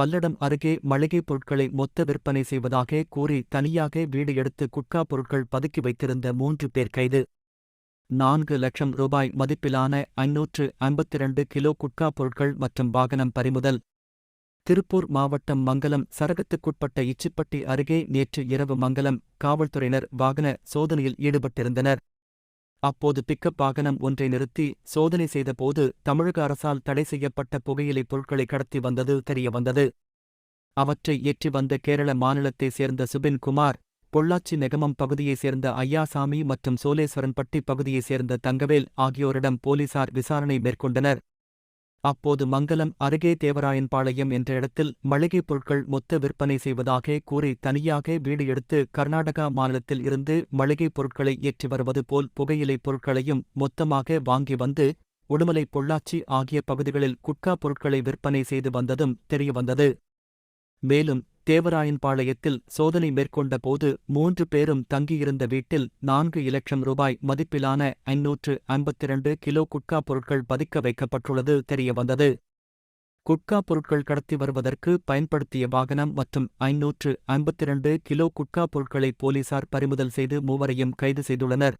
பல்லடம் அருகே மளிகைப் பொருட்களை மொத்த விற்பனை செய்வதாக கூறி தனியாக வீடு எடுத்து குட்கா பொருட்கள் பதுக்கி வைத்திருந்த மூன்று பேர் கைது. நான்கு லட்சம் ரூபாய் மதிப்பிலான ஐநூற்று ஐம்பத்திரண்டு கிலோ குட்கா பொருட்கள் மற்றும் வாகனம் பறிமுதல். திருப்பூர் மாவட்டம் மங்கலம் சரகத்துக்குட்பட்ட இச்சிப்பட்டி அருகே நேற்று இரவு மங்கலம் காவல்துறையினர் வாகன சோதனையில் ஈடுபட்டிருந்தனர். அப்போது பிக்கப் வாகனம் ஒன்றை நிறுத்தி சோதனை செய்தபோது தமிழக அரசால் தடை செய்யப்பட்ட புகையிலைப் பொருட்களை கடத்தி வந்தது தெரியவந்தது அவற்றை ஏற்றி வந்த கேரள மாநிலத்தைச் சேர்ந்த சுபின் குமார் பொள்ளாச்சி நெகமம் பகுதியைச் சேர்ந்த ஐயாசாமி மற்றும் சோலேஸ்வரன்பட்டி பகுதியைச் சேர்ந்த தங்கவேல் ஆகியோரிடம் போலீசார் விசாரணை மேற்கொண்டனர். அப்போது மங்கலம் அருகே தேவராயன்பாளையம் என்ற இடத்தில் மளிகைப் பொருட்கள் மொத்த விற்பனை செய்வதாக கூறி தனியாக வீடு எடுத்து கர்நாடகா மாநிலத்தில் இருந்து மளிகைப் பொருட்களை ஏற்றி வருவது போல் புகையிலைப் பொருட்களையும் மொத்தமாக வாங்கி வந்து உடுமலை பொள்ளாச்சி ஆகிய பகுதிகளில் குட்கா பொருட்களை விற்பனை செய்து வந்ததும் தெரியவந்தது. மேலும் தேவராயன்பாளையத்தில் சோதனை மேற்கொண்ட போது மூன்று பேரும் தங்கியிருந்த வீட்டில் நான்கு இலட்சம் ரூபாய் மதிப்பிலான ஐநூற்று ஐம்பத்திரண்டு கிலோ குட்கா பொருட்கள் பதுக்க வைக்கப்பட்டுள்ளது தெரியவந்தது. குட்கா பொருட்கள் கடத்தி வருவதற்கு பயன்படுத்திய வாகனம் மற்றும் ஐநூற்று ஐம்பத்திரண்டு கிலோ குட்கா பொருட்களை போலீசார் பறிமுதல் செய்து மூவரையும் கைது செய்துள்ளனர்.